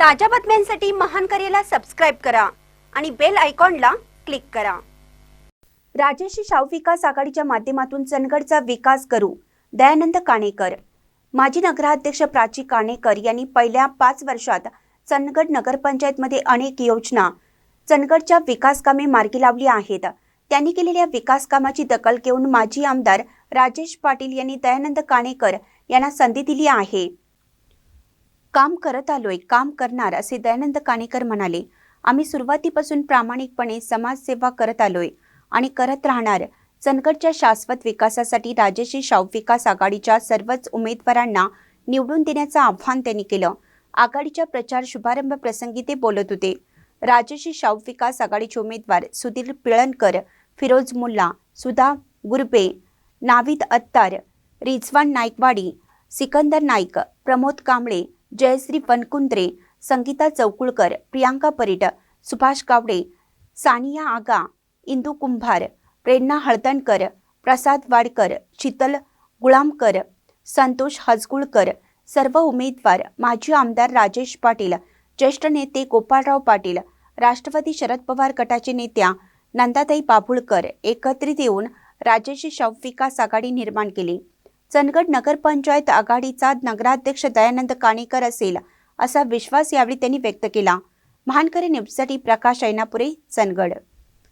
ताज्या बातम्यांसाठी महान करेला सबस्क्राईब करा आणि बेल आयकॉनला क्लिक करा. राजर्षी शाहू विकास आघाडीच्या माध्यमातून चंदगडचा विकास करू दयानंद काणेकर. माजी नगराध्यक्ष प्राची काणेकर यांनी पहिल्या पाच वर्षात चंदगड नगरपंचायतमध्ये अनेक योजना चंदगडच्या विकास कामे मार्गी लावली आहेत. त्यांनी केलेल्या विकास कामाची दखल घेऊन माजी आमदार राजेश पाटील यांनी दयानंद काणेकर यांना संधी दिली आहे. काम करत आलोय काम करणार असे दयानंद काणेकर म्हणाले. आम्ही सुरुवातीपासून प्रामाणिकपणे समाजसेवा करत आलोय आणि करत राहणार. चंदगडच्या शाश्वत विकासासाठी राजश्री शाहू विकास आघाडीच्या सर्वच उमेदवारांना निवडून देण्याचं आव्हान त्यांनी केलं. आघाडीच्या प्रचार शुभारंभ प्रसंगी ते बोलत होते. राजश्री शाहू विकास आघाडीचे उमेदवार सुधीर पिळणकर फिरोज मुल्ला सुधा गुरबे नाविद अत्तार रिझवान नाईकवाडी सिकंदर नाईक प्रमोद कांबळे जयश्री वनकुंद्रे संगीता चौकुळकर प्रियांका परिट सुभाष गावडे सानिया आगा इंदू कुंभार प्रेरणा हळदणकर प्रसाद वाडकर शीतल गुळामकर संतोष हजगुळकर सर्व उमेदवार माजी आमदार राजेश पाटील ज्येष्ठ नेते गोपाळराव पाटील राष्ट्रवादी शरद पवार गटाचे नेत्या नंदाताई बाभुळकर एकत्रित येऊन राज्याची शाहू विकास आघाडी निर्माण केली. चंदगड नगरपंचायत आघाडीचा नगराध्यक्ष दयानंद काणेकर असेल असा विश्वास यावेळी त्यांनी व्यक्त केला. महानकरी न्यूजसाठी प्रकाश ऐनापुरे चंदगड.